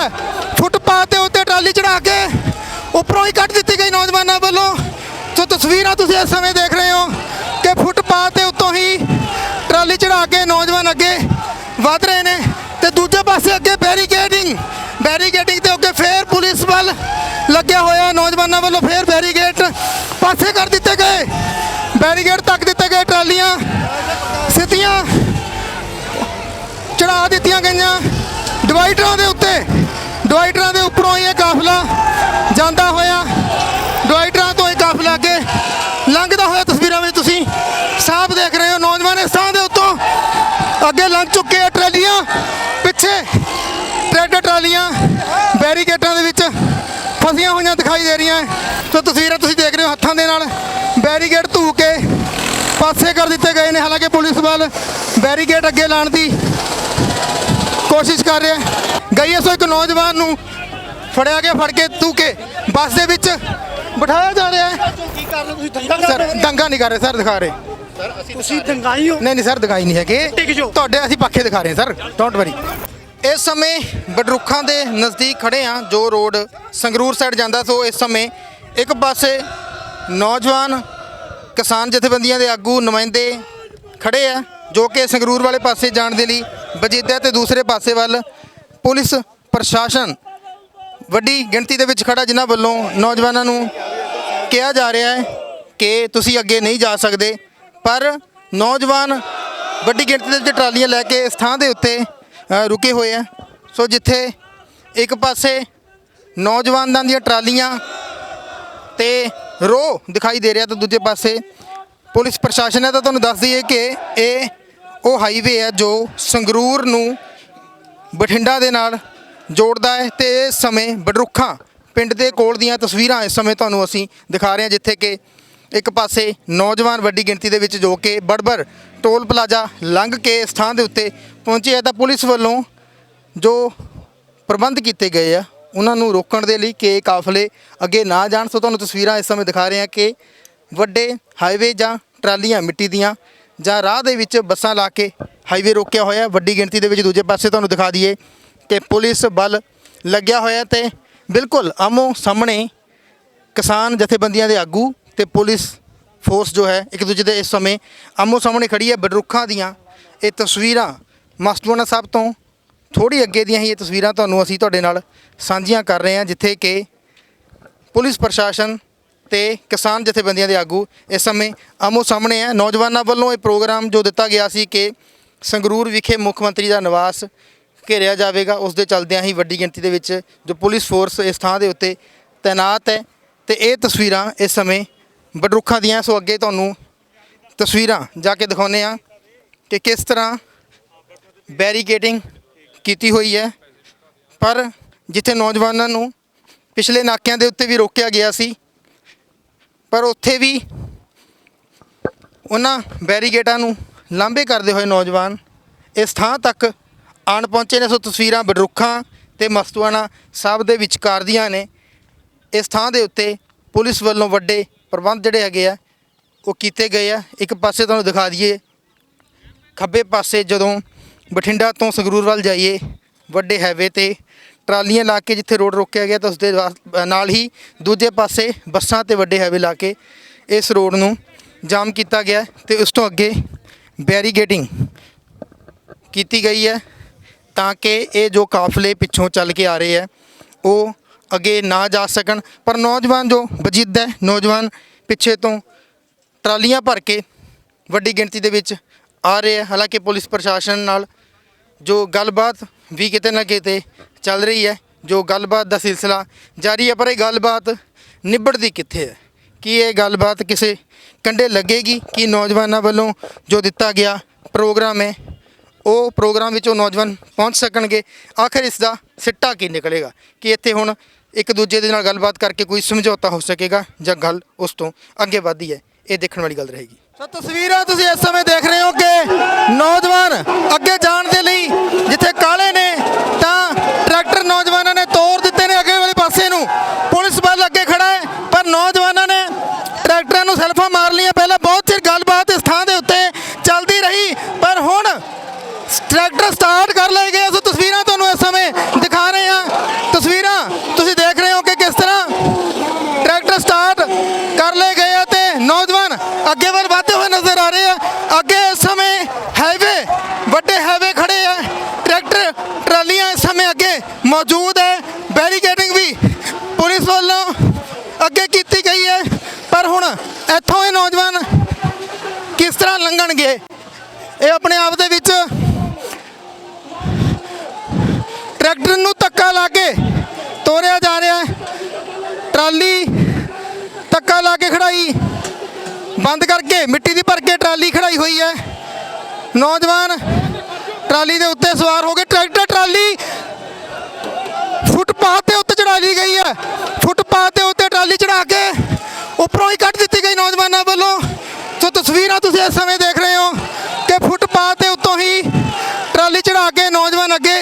ਹੈ। ਫੁੱਟਪਾਥ ਦੇ ਉੱਤੇ ਟਰਾਲੀ ਚੜਾ ਕੇ ਉੱਪਰੋਂ ਹੀ ਕੱਢ ਦਿੱਤੀ ਗਈ ਨੌਜਵਾਨਾਂ ਵੱਲੋਂ। ਸੋ ਤਸਵੀਰਾਂ ਤੁਸੀਂ ਇਸ ਸਮੇਂ ਦੇਖ ਰਹੇ ਹੋ ਕਿ ਫੁੱਟਪਾਥ ਦੇ ਉੱਤੋਂ ਹੀ ਟਰਾਲੀ ਚੜਾ ਕੇ ਨੌਜਵਾਨ ਅੱਗੇ ਵਧ ਰਹੇ ਨੇ ਤੇ ਦੂਜੇ ਪਾਸੇ ਅੱਗੇ ਬੈਰੀਕੇਡਿੰਗ ਬੈਰੀਕੇਡਿੰਗ ਤੇ ਅੱਗੇ ਫੇਰ ਪੁਲਿਸ ਵੱਲ ਲੱਗਿਆ ਹੋਇਆ ਨੌਜਵਾਨਾਂ ਵੱਲੋਂ ਫੇਰ ਬੈਰੀਕੇਡ ਪਾਸੇ ਕਰ ਦਿੱਤੇ ਗਏ। ਬੈਰੀਕੇਡ ਤੱਕ ਦਿੱਤੇ ਗਏ ਟਰਾਲੀਆਂ, ਸਿੱਧੀਆਂ ਚੜਾ ਦਿੱਤੀਆਂ ਗਈਆਂ। ਡਿਵਾਈਡਰਾਂ ਦੇ ਉੱਤੇ, ਡਿਵਾਈਡਰਾਂ ਦੇ ਉੱਪਰੋਂ ਇਹ ਕਾਫਲਾ ਜਾਂਦਾ ਹੋਇਆ। ਡਿਵਾਈਡਰਾਂ ਤੋਂ ਇਹ ਕਾਫਲਾ ਅੱਗੇ ਲੰਘਦਾ ਹੋਇਆ ਤਸਵੀਰਾਂ ਵਿੱਚ ਤੁਸੀਂ ਸਾਫ਼ ਦੇਖ ਰਹੇ ਹੋ। ਨੌਜਵਾਨ ਇਸ ਥਾਂ ਦੇ ਉੱਤੋਂ ਅੱਗੇ ਲੰਘ ਚੁੱਕੇ ਆ ਟਰਾਲੀਆਂ। ਪਿੱਛੇ ਟਰੈਕਟਰ ਟਰਾਲੀਆਂ ਬੈਰੀਕੇਟਾਂ ਦੇ ਵਿੱਚ ਫਸੀਆਂ ਹੋਈਆਂ ਦਿਖਾਈ ਦੇ ਰਹੀਆਂ। ਸੋ ਤਸਵੀਰਾਂ ਤੁਸੀਂ ਦੇਖ ਰਹੇ ਹੋ ਹੱਥਾਂ ਦੇ ਨਾਲ ਬੈਰੀਕੇਡ ਧੂ ਕੇ ਪਾਸੇ ਕਰ ਦਿੱਤੇ ਗਏ ਨੇ। ਹਾਲਾਂਕਿ ਪੁਲਿਸ ਵੱਲ ਬੈਰੀਕੇਡ ਅੱਗੇ ਲਾਉਣ ਦੀ ਕੋਸ਼ਿਸ਼ ਕਰ ਰਿਹਾ ਹੈ। ਗਈ ਹੈ ਸੋ ਇੱਕ ਨੌਜਵਾਨ ਨੂੰ ਫੜਿਆ ਗਿਆ ਫੜ ਕੇ ਧੂ ਕੇ ਬੱਸ ਦੇ ਵਿੱਚ ਬਿਠਾਇਆ ਜਾ ਰਿਹਾ ਹੈ। ਕੀ ਕਰ ਰਹੇ ਤੁਸੀਂ? ਦੰਗਾ ਸਰ ਦੰਗਾ ਨਹੀਂ ਕਰ ਰਹੇ ਸਰ ਦਿਖਾ ਰਹੇ। ਤੁਸੀਂ ਦੰਗਾਈ ਹੋ? ਨਹੀਂ ਨਹੀਂ ਸਰ ਦਿਖਾਈ ਨਹੀਂ ਹੈਗੇ। ਤੁਹਾਡੇ ਅਸੀਂ ਪੱਖੇ ਦਿਖਾ ਰਹੇ ਹਾਂ ਸਰ ਡੋਂਟ ਵਰੀ ਇਸ ਸਮੇਂ ਬਡਰੁੱਖਾਂ ਦੇ ਨਜ਼ਦੀਕ ਖੜੇ ਆ ਜੋ ਰੋਡ ਸੰਗਰੂਰ ਸਾਈਡ ਜਾਂਦਾ ਸੋ ਇਸ ਸਮੇਂ ਇੱਕ ਪਾਸੇ ਨੌਜਵਾਨ ਕਿਸਾਨ ਜਥੇਬੰਦੀਆਂ ਦੇ ਆਗੂ ਨੁਮਾਇੰਦੇ ਖੜੇ ਆ। ਜੋ ਕਿ ਸੰਗਰੂਰ ਵਾਲੇ ਪਾਸੇ ਜਾਣ ਦੇ ਲਈ ਵਜੀਦਾ ਤੇ ਦੂਸਰੇ ਪਾਸੇ ਵੱਲ ਪੁਲਿਸ ਪ੍ਰਸ਼ਾਸਨ ਵੱਡੀ ਗਿਣਤੀ ਦੇ ਵਿੱਚ ਖੜਾ ਜਿਨ੍ਹਾਂ ਵੱਲੋਂ ਨੌਜਵਾਨਾਂ ਨੂੰ ਕਿਹਾ ਜਾ ਰਿਹਾ ਹੈ ਕਿ ਤੁਸੀਂ ਅੱਗੇ ਨਹੀਂ ਜਾ ਸਕਦੇ, ਪਰ ਨੌਜਵਾਨ ਵੱਡੀ ਗਿਣਤੀ ਦੇ ਵਿੱਚ ਟਰਾਲੀਆਂ ਲੈ ਕੇ ਇਸ ਥਾਂ ਦੇ ਉੱਤੇ ਰੁਕੇ ਹੋਏ ਆ। ਸੋ ਜਿੱਥੇ ਇੱਕ ਪਾਸੇ ਨੌਜਵਾਨਾਂ ਦੀਆਂ ਟਰਾਲੀਆਂ ਤੇ ਰੋ ਦਿਖਾਈ ਦੇ ਰਿਹਾ ਤਾਂ ਦੂਜੇ ਪਾਸੇ ਪੁਲਿਸ ਪ੍ਰਸ਼ਾਸਨ ਹੈ ਤਾਂ ਤੁਹਾਨੂੰ ਦੱਸ ਦਈਏ ਕਿ ਇਹ ਉਹ ਹਾਈਵੇ ਹੈ ਜੋ ਸੰਗਰੂਰ ਨੂੰ ਬਠਿੰਡਾ ਦੇ ਨਾਲ ਜੋੜਦਾ ਹੈ ਤੇ ਇਸ ਸਮੇਂ ਬਡਰੁੱਖਾਂ ਪਿੰਡ ਦੇ ਕੋਲ ਦੀਆਂ ਤਸਵੀਰਾਂ ਇਸ ਸਮੇਂ ਤੁਹਾਨੂੰ ਅਸੀਂ ਦਿਖਾ ਰਹੇ ਹਾਂ, ਜਿੱਥੇ ਕਿ ਇੱਕ ਪਾਸੇ ਨੌਜਵਾਨ ਵੱਡੀ ਗਿਣਤੀ ਦੇ ਵਿੱਚ ਜੋ ਕਿ ਬੜਬੜ ਟੋਲ ਪਲਾਜ਼ਾ ਲੰਘ ਕੇ ਇਸ ਥਾਂ ਦੇ ਉੱਤੇ ਪਹੁੰਚੇ ਹੈ ਤਾਂ ਪੁਲਿਸ ਵੱਲੋਂ ਜੋ ਪ੍ਰਬੰਧ ਕੀਤੇ ਗਏ ਆ, ਉਹਨਾਂ ਨੂੰ ਰੋਕਣ ਦੇ ਲਈ ਕਿ ਕਾਫਲੇ ਅੱਗੇ ਨਾ ਜਾਣ। ਸੋ ਤੁਹਾਨੂੰ ਤਸਵੀਰਾਂ ਇਸ ਸਮੇਂ ਦਿਖਾ ਰਹੇ ਹਾਂ ਕਿ ਵੱਡੇ ਹਾਈਵੇ ਜਾਂ ਟਰਾਲੀਆਂ ਮਿੱਟੀ ਦੀਆਂ ਜਾਂ ਰਾਹ ਦੇ ਵਿੱਚ ਬੱਸਾਂ ਲਾ ਕੇ ਹਾਈਵੇ ਰੋਕਿਆ ਹੋਇਆ ਵੱਡੀ ਗਿਣਤੀ ਦੇ ਵਿੱਚ ਦੂਜੇ ਪਾਸੇ ਤੁਹਾਨੂੰ ਦਿਖਾ ਦਈਏ ਕਿ ਪੁਲਿਸ ਬਲ ਲੱਗਿਆ ਹੋਇਆ ਤੇ ਬਿਲਕੁਲ ਆਮੋ ਸਾਹਮਣੇ ਕਿਸਾਨ ਜਥੇਬੰਦੀਆਂ ਦੇ ਆਗੂ ਤੇ ਪੁਲਿਸ ਫੋਰਸ ਜੋ ਹੈ, ਇੱਕ ਦੂਜੇ ਦੇ ਇਸ ਸਮੇਂ ਆਮੋ ਸਾਹਮਣੇ ਖੜੀ ਹੈ। ਬਡਰੁੱਖਾਂ ਦੀਆਂ ਇਹ ਤਸਵੀਰਾਂ ਮਸਤੂਆਣਾ ਸਾਹਿਬ ਤੋਂ ਥੋੜੀ ਅੱਗੇ ਦੀਆਂ ਹੀ ਇਹ ਤਸਵੀਰਾਂ ਤੁਹਾਨੂੰ ਅਸੀਂ ਤੁਹਾਡੇ ਨਾਲ ਸਾਂਝੀਆਂ ਕਰ ਰਹੇ ਹਾਂ, ਜਿੱਥੇ ਕਿ ਪੁਲਿਸ ਪ੍ਰਸ਼ਾਸਨ ਤੇ ਕਿਸਾਨ ਜਥੇਬੰਦੀਆਂ ਦੇ ਆਗੂ। ਇਸ ਸਮੇਂ ਆਮੋ ਸਾਹਮਣੇ ਹੈ। ਨੌਜਵਾਨਾਂ ਵੱਲੋਂ ਇਹ ਪ੍ਰੋਗਰਾਮ ਜੋ ਦਿੱਤਾ ਗਿਆ ਸੀ ਕਿ ਸੰਗਰੂਰ ਵਿਖੇ ਮੁੱਖ ਮੰਤਰੀ ਦਾ ਨਿਵਾਸ ਘੇਰਿਆ ਜਾਵੇਗਾ। ਉਸ ਦੇ ਚਲਦਿਆਂ ਹੀ ਵੱਡੀ ਗਿਣਤੀ ਦੇ ਵਿੱਚ ਜੋ ਪੁਲਿਸ ਫੋਰਸ ਇਸ ਥਾਂ ਦੇ ਉੱਤੇ ਤਾਇਨਾਤ ਹੈ ਤੇ ਇਹ ਤਸਵੀਰਾਂ ਇਸ ਸਮੇਂ ਬਡਰੁੱਖਾਂ ਦੀਆਂ। ਸੋ ਅੱਗੇ ਤੁਹਾਨੂੰ ਤਸਵੀਰਾਂ ਜਾ ਕੇ ਦਿਖਾਉਂਦੇ ਆ ਕਿ ਕਿਸ ਤਰ੍ਹਾਂ ਬੈਰੀਕੇਡਿੰਗ ਕੀਤੀ ਹੋਈ ਹੈ। ਪਰ ਜਿੱਥੇ ਨੌਜਵਾਨਾਂ ਨੂੰ ਪਿਛਲੇ ਨਾਕਿਆਂ ਦੇ ਉੱਤੇ ਵੀ ਰੋਕਿਆ ਗਿਆ ਸੀ ਪਰ ਉੱਥੇ ਵੀ ਉਹਨਾਂ ਬੈਰੀਕੇਡਾਂ ਨੂੰ ਲਾਂਭੇ ਕਰਦੇ ਹੋਏ ਨੌਜਵਾਨ ਇਸ ਥਾਂ ਤੱਕ ਆਣ ਪਹੁੰਚੇ ਨੇ। ਸੋ ਤਸਵੀਰਾਂ ਬਡਰੁੱਖਾਂ ਤੇ ਮਸਤੂਆਣਾ ਸਾਹਿਬ ਦੇ ਵਿਚਕਾਰ ਦੀਆਂ ਨੇ। ਇਸ ਥਾਂ ਦੇ ਉੱਤੇ ਪੁਲਿਸ ਵੱਲੋਂ ਵੱਡੇ ਪ੍ਰਬੰਧ ਜਿਹੜੇ ਹੈਗੇ ਆ, ਉਹ ਕੀਤੇ ਗਏ ਆ। ਇੱਕ ਪਾਸੇ ਤੁਹਾਨੂੰ ਦਿਖਾ ਦਈਏ, ਖੱਬੇ ਪਾਸੇ ਜਦੋਂ ਬਠਿੰਡਾ ਤੋਂ ਸੰਗਰੂਰ ਵੱਲ ਜਾਈਏ, ਵੱਡੇ ਹਾਈਵੇ ਤੇ ਟਰਾਲੀਆਂ ਲਾ ਕੇ ਜਿੱਥੇ ਰੋਡ ਰੋਕਿਆ ਗਿਆ ਤਾਂ ਉਸ ਦੇ ਨਾਲ ਹੀ ਦੂਜੇ ਪਾਸੇ ਬੱਸਾਂ ਤੇ ਵੱਡੇ ਹਾਈਵੇ ਲਾ ਕੇ ਇਸ ਰੋਡ ਨੂੰ ਜਾਮ ਕੀਤਾ ਗਿਆ ਤੇ ਉਸ ਤੋਂ ਅੱਗੇ ਬੈਰੀਗੇਡਿੰਗ ਕੀਤੀ ਗਈ ਹੈ ਤਾਂ ਕਿ ਇਹ ਜੋ ਕਾਫਲੇ ਪਿੱਛੋਂ ਚੱਲ ਕੇ ਆ ਰਹੇ ਹੈ, ਉਹ ਅੱਗੇ ਨਾ ਜਾ ਸਕਣ। ਪਰ ਨੌਜਵਾਨ ਜੋ ਵਜੀਦ ਹੈ, ਨੌਜਵਾਨ ਪਿੱਛੇ ਤੋਂ ਟਰਾਲੀਆਂ ਭਰ ਕੇ ਵੱਡੀ ਗਿਣਤੀ ਦੇ ਵਿੱਚ ਆ ਰਹੇ ਹੈ। ਹਾਲਾਂਕਿ ਪੁਲਿਸ ਪ੍ਰਸ਼ਾਸਨ ਨਾਲ ਜੋ ਗੱਲਬਾਤ ਵੀ ਕਿਤੇ ਨਾ ਕਿਤੇ ਚੱਲ ਰਹੀ ਹੈ, ਜੋ ਗੱਲਬਾਤ ਦਾ ਸਿਲਸਿਲਾ ਜਾਰੀ ਹੈ, ਪਰ ਇਹ ਗੱਲਬਾਤ ਨਿਬੜਦੀ ਕਿੱਥੇ ਹੈ? ਕੀ ਇਹ ਗੱਲਬਾਤ ਕਿਸੇ ਕੰਡੇ ਲੱਗੇਗੀ? ਕਿ ਨੌਜਵਾਨਾਂ ਵੱਲੋਂ ਜੋ ਦਿੱਤਾ ਗਿਆ ਪ੍ਰੋਗਰਾਮ ਹੈ, ਉਹ ਪ੍ਰੋਗਰਾਮ ਵਿੱਚ ਉਹ ਨੌਜਵਾਨ ਪਹੁੰਚ ਸਕਣਗੇ? ਆਖਿਰ ਇਸ ਦਾ ਸਿੱਟਾ ਕੀ ਨਿਕਲੇਗਾ? ਕਿ ਇੱਥੇ ਹੁਣ ਇੱਕ ਦੂਜੇ ਦੇ ਨਾਲ ਗੱਲਬਾਤ ਕਰਕੇ ਕੋਈ ਸਮਝੌਤਾ ਹੋ ਸਕੇਗਾ? ਜਾਂ ਗੱਲ ਉਸ ਤੋਂ ਅੱਗੇ ਵਧਦੀ ਹੈ, ਇਹ ਦੇਖਣ ਵਾਲੀ ਗੱਲ ਰਹੇਗੀ। ਸੋ ਤਸਵੀਰਾਂ ਤੁਸੀਂ ਇਸ ਸਮੇਂ ਦੇਖ ਰਹੇ ਹੋ ਕਿ ਨੌਜਵਾਨ ਅੱਗੇ ਜਾਣ ਦੇ ਲਈ ਜਿੱਥੇ ਕਾਲੇ ਨੇ ਤਾਂ ਟਰੈਕਟਰ ਨੌਜਵਾਨਾਂ ਨੇ ਤੋੜ ਦਿੱਤੇ ਨੇ ਅੱਗੇ ਵਾਲੇ ਪਾਸੇ ਨੂੰ। ਪੁਲਿਸ ਬਲ ਅੱਗੇ ਖੜਾ ਹੈ, ਪਰ ਨੌਜਵਾਨਾਂ ਨੇ ਟਰੈਕਟਰਾਂ ਨੂੰ ਸੈਲਫਾਂ ਮਾਰ ਲਈਆਂ। ਪਹਿਲਾਂ ਬਹੁਤ ਚਿਰ ਗੱਲਬਾਤ ਇਸ ਥਾਂ ਦੇ ਉੱਤੇ ਚੱਲਦੀ ਰਹੀ, ਪਰ ਹੁਣ ਟਰੈਕਟਰ ਸਟਾਰਟ ਕਰ ਲਏ ਗਏ ਸੋ ਤਸਵੀਰਾਂ ਤੁਹਾਨੂੰ ਇਸ ਸਮੇਂ ਦਿਖਾ ਰਹੇ ਹਾਂ। ਤਸਵੀਰਾਂ ਤੁਸੀਂ ਦੇਖ ਰਹੇ ਹੋ ਕਿ ਕਿਸ ਤਰ੍ਹਾਂ ਟਰੈਕਟਰ ਸਟਾਰਟ ਕਰ ਲਏ ਗਏ ਅਤੇ ਨੌਜਵਾਨ ਅੱਗੇ ਵੱਲ ਮੌਜੂਦ ਹੈ। ਬੈਰੀਕੇਡਿੰਗ ਵੀ ਪੁਲਿਸ ਵੱਲੋਂ ਅੱਗੇ ਕੀਤੀ ਗਈ ਹੈ। ਪਰ ਹੁਣ ਇੱਥੋਂ ਇਹ ਨੌਜਵਾਨ ਕਿਸ ਤਰ੍ਹਾਂ ਲੰਘਣਗੇ? ਇਹ ਆਪਣੇ ਆਪ ਦੇ ਵਿੱਚ ਟਰੈਕਟਰ ਨੂੰ ਧੱਕਾ ਲਾ ਕੇ ਤੋਰਿਆ ਜਾ ਰਿਹਾ ਹੈ। ਟਰਾਲੀ ਧੱਕਾ ਲਾ ਕੇ ਖੜਾਈ ਬੰਦ ਕਰਕੇ ਮਿੱਟੀ ਦੀ ਭਰ ਕੇ ਟਰਾਲੀ ਖੜਾਈ ਹੋਈ ਹੈ। ਨੌਜਵਾਨ ਟਰਾਲੀ ਦੇ ਉੱਤੇ ਸਵਾਰ ਹੋ ਕੇ ਟਰੈਕਟਰ, ਟਰਾਲੀ ਫੁੱਟਪਾਥ ਦੇ ਉੱਤੇ ਚੜਾ ਲਈ ਗਈ ਹੈ ਫੁੱਟਪਾਥ ਦੇ ਉੱਤੇ ਟਰਾਲੀ ਚੜਾ ਕੇ ਉੱਪਰੋਂ ਹੀ ਕੱਢ ਦਿੱਤੀ ਗਈ ਨੌਜਵਾਨਾਂ ਵੱਲੋਂ। ਸੋ ਤਸਵੀਰਾਂ ਤੁਸੀਂ ਇਸ ਸਮੇਂ ਦੇਖ ਰਹੇ ਹੋ ਕਿ ਫੁੱਟਪਾਥ ਦੇ ਉੱਤੋਂ ਹੀ ਟਰਾਲੀ ਚੜਾ ਕੇ ਨੌਜਵਾਨ ਅੱਗੇ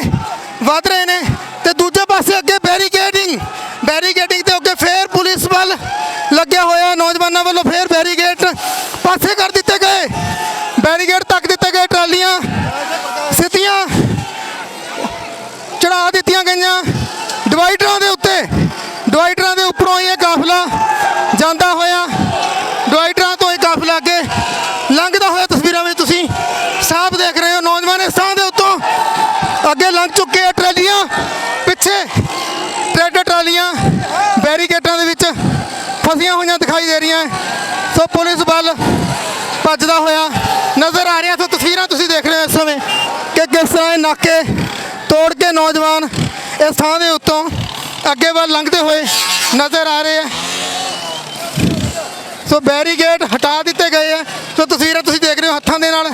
ਵਧ ਰਹੇ ਨੇ ਤੇ ਦੂਜੇ ਪਾਸੇ ਅੱਗੇ ਬੈਰੀਕੇਡਿੰਗ ਬੈਰੀਕੇਡਿੰਗ ਤੇ ਅੱਗੇ ਫੇਰ ਪੁਲਿਸ ਵੱਲ ਲੱਗਿਆ ਹੋਇਆ ਨੌਜਵਾਨਾਂ ਵੱਲੋਂ ਫੇਰ ਬੈਰੀਕੇਡ ਪਾਸੇ ਕਰ ਦਿੱਤਾ ਗਏ ਬੈਰੀਕੇਡ ਤੱਕ ਦਿੱਤੇ ਗਏ ਟਰਾਲੀਆਂ ਸਿੱਧੀਆਂ ਚੜਾ ਦਿੱਤੀਆਂ ਗਈਆਂ ਡਿਵਾਈਡਰਾਂ ਦੇ ਉੱਤੇ ਡਿਵਾਈਡਰਾਂ ਦੇ ਉੱਪਰੋਂ ਹੀ ਇਹ ਕਾਫਲਾ ਜਾਂਦਾ ਹੋਇਆ। ਡਿਵਾਈਡਰਾਂ ਤੋਂ ਇਹ ਕਾਫਲਾ ਅੱਗੇ ਲੰਘਦਾ ਹੋਇਆ ਤਸਵੀਰਾਂ ਵਿੱਚ ਤੁਸੀਂ ਸਾਫ਼ ਦੇਖ ਰਹੇ ਹੋ। ਨੌਜਵਾਨ ਇਸ ਥਾਂ ਦੇ ਉੱਤੋਂ ਅੱਗੇ ਲੰਘ ਚੁੱਕੇ ਆ ਟਰਾਲੀਆਂ। ਪਿੱਛੇ ਟਰੈਕਟਰ ਟਰਾਲੀਆਂ, ਬੈਰੀਕੇਡਾਂ ਦੇ ਵਿੱਚ ਫਸੀਆਂ ਹੋਈਆਂ ਦਿਖਾਈ ਦੇ ਰਹੀਆਂ। ਸੋ ਪੁਲਿਸ ਬਲ ਭੱਜਦਾ ਹੋਇਆ ਨਜ਼ਰ ਆ ਰਿਹਾ। ਸੋ ਤਸਵੀਰਾਂ ਤੁਸੀਂ ਦੇਖ ਰਹੇ ਹੋ ਇਸ ਸਮੇਂ ਕਿ ਕਿਸ ਤਰ੍ਹਾਂ ਇਹ ਨਾਕੇ ਤੋੜ ਕੇ ਨੌਜਵਾਨ ਇਸ ਥਾਂ ਦੇ ਉੱਤੋਂ ਅੱਗੇ ਵੱਲ ਲੰਘਦੇ ਹੋਏ ਨਜ਼ਰ ਆ ਰਹੇ ਹੈ ਸੋ ਬੈਰੀਗੇਡ ਹਟਾ ਦਿੱਤੇ ਗਏ ਹੈ ਸੋ ਤਸਵੀਰਾਂ ਤੁਸੀਂ ਦੇਖ ਰਹੇ ਹੋ ਹੱਥਾਂ ਦੇ ਨਾਲ।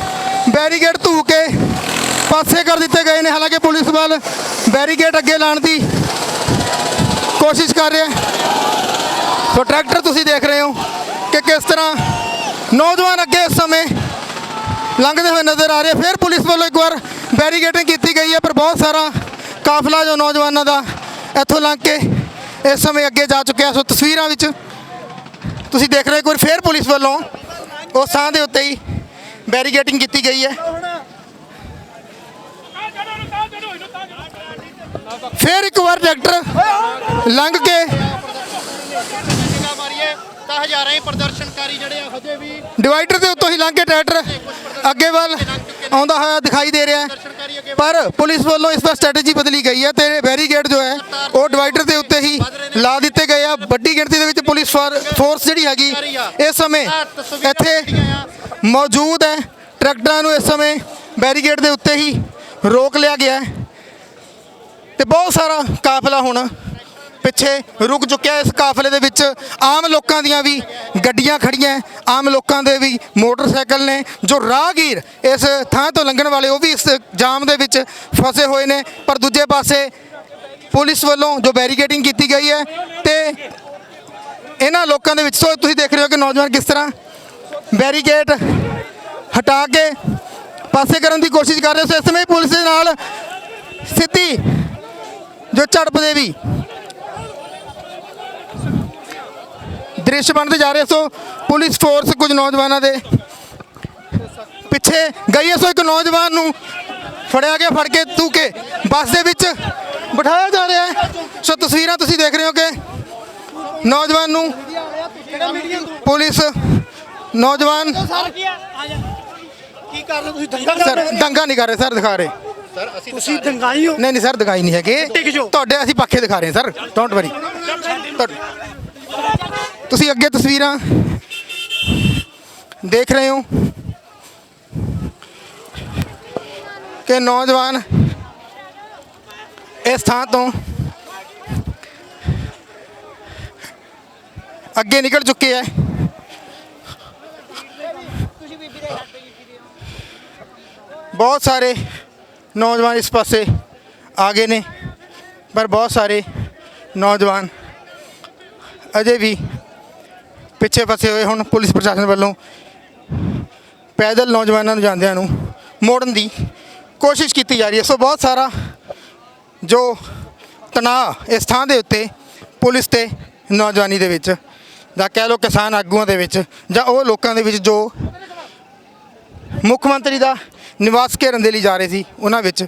ਬੈਰੀਗੇਡ ਧੂ ਕੇ ਪਾਸੇ ਕਰ ਦਿੱਤੇ ਗਏ ਨੇ। ਹਾਲਾਂਕਿ ਪੁਲਿਸ ਵੱਲ ਬੈਰੀਗੇਡ ਅੱਗੇ ਲਾਉਣ ਦੀ ਕੋਸ਼ਿਸ਼ ਕਰ ਰਿਹਾ। ਸੋ ਟਰੈਕਟਰ ਤੁਸੀਂ ਦੇਖ ਰਹੇ ਹੋ ਕਿ ਕਿਸ ਤਰ੍ਹਾਂ ਨੌਜਵਾਨ ਅੱਗੇ ਇਸ ਸਮੇਂ ਲੰਘਦੇ ਹੋਏ ਨਜ਼ਰ ਆ ਰਹੇ ਫਿਰ ਪੁਲਿਸ ਵੱਲੋਂ ਇੱਕ ਵਾਰ ਬੈਰੀਗੇਡਿੰਗ ਕੀਤੀ ਗਈ ਹੈ, ਪਰ ਬਹੁਤ ਸਾਰਾ ਕਾਫਲਾ ਜੋ ਨੌਜਵਾਨਾਂ ਦਾ ਇੱਥੋਂ ਲੰਘ ਕੇ ਇਸ ਸਮੇਂ ਅੱਗੇ ਜਾ ਚੁੱਕਿਆ ਸੋ ਤਸਵੀਰਾਂ ਵਿੱਚ ਤੁਸੀਂ ਦੇਖ ਰਹੇ ਹੋ ਇੱਕ ਵਾਰ ਫਿਰ ਪੁਲਿਸ ਵੱਲੋਂ ਉਸ ਥਾਂ ਦੇ ਉੱਤੇ ਹੀ ਬੈਰੀਗੇਡਿੰਗ ਕੀਤੀ ਗਈ ਹੈ। ਫਿਰ ਇੱਕ ਵਾਰ ਟਰੈਕਟਰ ਲੰਘ ਕੇ ਤਾਂ ਹਜ਼ਾਰਾਂ ਹੀ ਪ੍ਰਦਰਸ਼ਨਕਾਰੀ ਜਿਹੜੇ ਆ ਹਜੇ ਵੀ ਡਿਵਾਈਡਰ ਦੇ ਉੱਤੋਂ ਹੀ ਲੰਘ ਕੇ ਟਰੈਕਟਰ ਅੱਗੇ ਵੱਲ ਆਉਂਦਾ ਹੋਇਆ ਦਿਖਾਈ ਦੇ ਰਿਹਾ ਹੈ। ਪਰ ਪੁਲਿਸ ਵੱਲੋਂ ਇਸ ਵਾਰ ਸਟ੍ਰੈਟਜੀ ਬਦਲੀ ਗਈ ਹੈ ਤੇ ਬੈਰੀਗੇਡ ਜੋ ਹੈ ਉਹ ਡਿਵਾਈਡਰ ਦੇ ਉੱਤੇ ਹੀ ਲਾ ਦਿੱਤੇ ਗਏ ਆ। ਵੱਡੀ ਗਿਣਤੀ ਦੇ ਵਿੱਚ ਪੁਲਿਸ ਫੋਰ- ਫੋਰਸ ਜਿਹੜੀ ਹੈਗੀ ਇਸ ਸਮੇਂ ਇੱਥੇ ਮੌਜੂਦ ਹੈ। ਟਰੈਕਟਰਾਂ ਨੂੰ ਇਸ ਸਮੇਂ ਬੈਰੀਗੇਡ ਦੇ ਉੱਤੇ ਹੀ ਰੋਕ ਲਿਆ ਗਿਆ ਹੈ। ਤੇ ਬਹੁਤ ਸਾਰਾ ਕਾਫਲਾ ਹੁਣ ਪਿੱਛੇ ਰੁਕ ਚੁੱਕਿਆ ਇਸ ਕਾਫਲੇ ਦੇ ਵਿੱਚ ਆਮ ਲੋਕਾਂ ਦੀਆਂ ਵੀ ਗੱਡੀਆਂ ਖੜੀਆਂ, ਆਮ ਲੋਕਾਂ ਦੇ ਵੀ ਮੋਟਰਸਾਈਕਲ ਨੇ, ਜੋ ਰਾਹਗੀਰ ਇਸ ਥਾਂ ਤੋਂ ਲੰਘਣ ਵਾਲੇ, ਉਹ ਵੀ ਇਸ ਜਾਮ ਦੇ ਵਿੱਚ ਫਸੇ ਹੋਏ ਨੇ। ਪਰ ਦੂਜੇ ਪਾਸੇ ਪੁਲਿਸ ਵੱਲੋਂ ਜੋ ਬੈਰੀਕੇਡਿੰਗ ਕੀਤੀ ਗਈ ਹੈ ਤੇ ਇਹਨਾਂ ਲੋਕਾਂ ਦੇ ਵਿੱਚ, ਸੋ ਤੁਸੀਂ ਦੇਖ ਰਹੇ ਹੋ ਕਿ ਨੌਜਵਾਨ ਕਿਸ ਤਰ੍ਹਾਂ ਬੈਰੀਕੇਡ ਹਟਾ ਕੇ ਪਾਸੇ ਕਰਨ ਦੀ ਕੋਸ਼ਿਸ਼ ਕਰ ਰਹੇ ਸੋ ਇਸ ਸਮੇਂ ਪੁਲਿਸ ਦੇ ਨਾਲ ਸਿੱਧੀ ਜੋ ਝੜਪ ਦੇ ਵੀ ਦ੍ਰਿਸ਼ ਬਣਦੇ ਜਾ ਰਹੇ ਸੋ ਪੁਲਿਸ ਫੋਰਸ ਕੁਝ ਨੌਜਵਾਨਾਂ ਦੇ ਪਿੱਛੇ ਗਈ ਹੈ ਸੋ ਇੱਕ ਨੌਜਵਾਨ ਨੂੰ ਫੜਿਆ ਗਿਆ ਫੜ ਕੇ ਤੂ ਕੇ ਬੱਸ ਦੇ ਵਿੱਚ ਬਿਠਾਇਆ ਜਾ ਰਿਹਾ ਹੈ। ਸੋ ਤਸਵੀਰਾਂ ਤੁਸੀਂ ਦੇਖ ਰਹੇ ਹੋ ਕਿ ਨੌਜਵਾਨ ਨੂੰ ਪੁਲਿਸ ਨੌਜਵਾਨ ਕੀ ਕਰ ਰਹੇ ਤੁਸੀਂ? ਦੰਗਾ ਕਰ ਸਰ ਰਹੇ ਦੰਗਾ ਨਹੀਂ ਕਰ ਰਹੇ ਸਰ ਦਿਖਾ ਰਹੇ। ਤੁਸੀਂ ਦੰਗਾਈ ਹੋ? ਨਹੀਂ ਨਹੀਂ ਸਰ ਦਿਖਾਈ ਨਹੀਂ ਹੈਗੇ। ਤੁਹਾਡੇ ਅਸੀਂ ਪੱਖੇ ਦਿਖਾ ਰਹੇ ਸਰ ਡੋਂਟ ਵਰੀ ਤੁਸੀਂ ਅੱਗੇ ਤਸਵੀਰਾਂ ਦੇਖ ਰਹੇ ਹੋ ਕਿ ਨੌਜਵਾਨ ਇਸ ਥਾਂ ਤੋਂ ਅੱਗੇ ਨਿਕਲ ਚੁੱਕੇ ਹੈ ਬਹੁਤ ਸਾਰੇ ਨੌਜਵਾਨ ਇਸ ਪਾਸੇ ਆ ਗਏ ਨੇ, ਪਰ ਬਹੁਤ ਸਾਰੇ ਨੌਜਵਾਨ ਅਜੇ ਵੀ ਪਿੱਛੇ ਫਸੇ ਹੋਏ ਹੁਣ ਪੁਲਿਸ ਪ੍ਰਸ਼ਾਸਨ ਵੱਲੋਂ ਪੈਦਲ ਨੌਜਵਾਨਾਂ ਨੂੰ ਜਾਂਦਿਆਂ ਨੂੰ ਮੋੜਨ ਦੀ ਕੋਸ਼ਿਸ਼ ਕੀਤੀ ਜਾ ਰਹੀ ਹੈ। ਸੋ ਬਹੁਤ ਸਾਰਾ ਜੋ ਤਣਾਅ ਇਸ ਥਾਂ ਦੇ ਉੱਤੇ ਪੁਲਿਸ ਤੇ ਨੌਜਵਾਨੀ ਦੇ ਵਿੱਚ ਜਾਂ ਕਹਿ ਲਓ ਕਿਸਾਨ ਆਗੂਆਂ ਦੇ ਵਿੱਚ ਜਾਂ ਉਹ ਲੋਕਾਂ ਦੇ ਵਿੱਚ ਜੋ ਮੁੱਖ ਮੰਤਰੀ ਦਾ ਨਿਵਾਸ ਘੇਰਨ ਦੇ ਲਈ ਜਾ ਰਹੇ ਸੀ, ਉਹਨਾਂ ਵਿੱਚ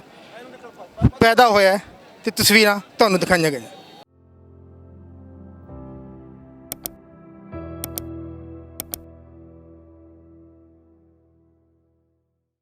ਪੈਦਾ ਹੋਇਆ ਹੈ। ਤੇ ਤਸਵੀਰਾਂ ਤੁਹਾਨੂੰ ਦਿਖਾਈਆਂ ਗਈਆਂ।